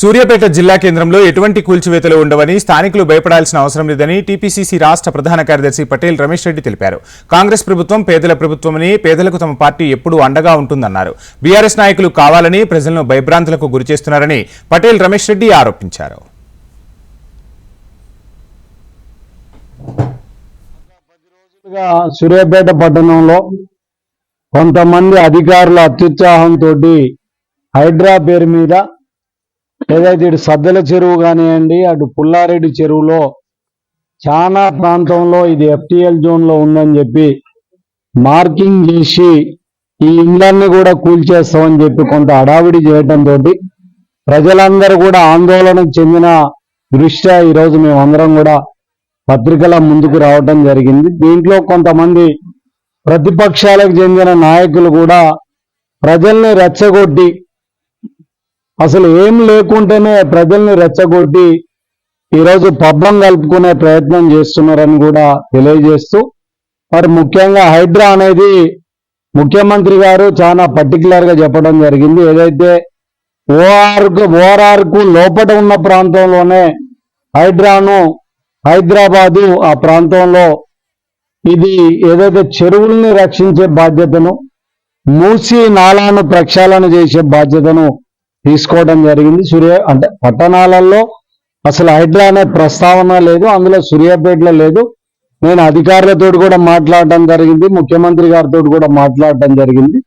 సూర్యాపేట జిల్లా కేంద్రంలో ఎటువంటి కూల్చివేతలు ఉండవని స్థానికులు భయపడాల్సిన అవసరం లేదని టీపీసీసీ రాష్ట్ర ప్రధాన కార్యదర్శి పటేల్ రమేష్ రెడ్డి తెలిపారు. కాంగ్రెస్ ప్రభుత్వం పేదల ప్రభుత్వమని పేదలకు తమ పార్టీ ఎప్పుడూ అండగా ఉంటుందన్నారు. బీఆర్ఎస్ నాయకులు కావాలని ప్రజలను భయభ్రాంతులకు గురిచేస్తున్నారని పటేల్ రమేష్ రెడ్డి ఆరోపించారు. సూర్యాపేట పట్టణంలో కొంతమంది అధికారుల అత్యుత్సాహంతో హైడ్రా పేరు మీద ఏదైతే ఇటు సద్దెల చెరువు కానివ్వండి అటు పుల్లారెడ్డి చెరువులో చాలా ప్రాంతంలో ఇది ఎఫ్టిఎల్ జోన్లో ఉందని చెప్పి మార్కింగ్ చేసి ఈ ఇండ్లన్నీ కూడా కూల్చేస్తామని చెప్పి కొంత హడావిడి చేయడంతో ప్రజలందరూ కూడా ఆందోళనకు చెందిన దృష్ట్యా ఈరోజు మేమందరం కూడా పత్రికల ముందుకు రావడం జరిగింది. దీంట్లో కొంతమంది ప్రతిపక్షాలకు చెందిన నాయకులు కూడా ప్రజల్ని రెచ్చగొట్టి అసలు ఏం లేకుంటేనే ప్రజల్ని రెచ్చగొట్టి ఈరోజు పబ్బం కలుపుకునే ప్రయత్నం చేస్తున్నారని కూడా తెలియజేస్తూ మరి ముఖ్యంగా హైడ్రా అనేది ముఖ్యమంత్రి గారు చాలా పర్టికులర్గా చెప్పడం జరిగింది. ఏదైతే ఓఆర్కు ఓఆర్ఆర్కు లోపల ఉన్న ప్రాంతంలోనే హైడ్రాను హైదరాబాదు ఆ ప్రాంతంలో ఇది ఏదైతే చెరువుల్ని రక్షించే బాధ్యతను మూసి నాలాను ప్రక్షాళన చేసే బాధ్యతను తీసుకోవడం జరిగింది. సూర్య అంటే పట్టణాలలో అసలు హైడ్రా అనే ప్రస్తావన లేదు అందులో సూర్యాపేటలో లేదు. నేను అధికారులతో కూడా మాట్లాడటం జరిగింది ముఖ్యమంత్రి గారితో కూడా మాట్లాడటం జరిగింది.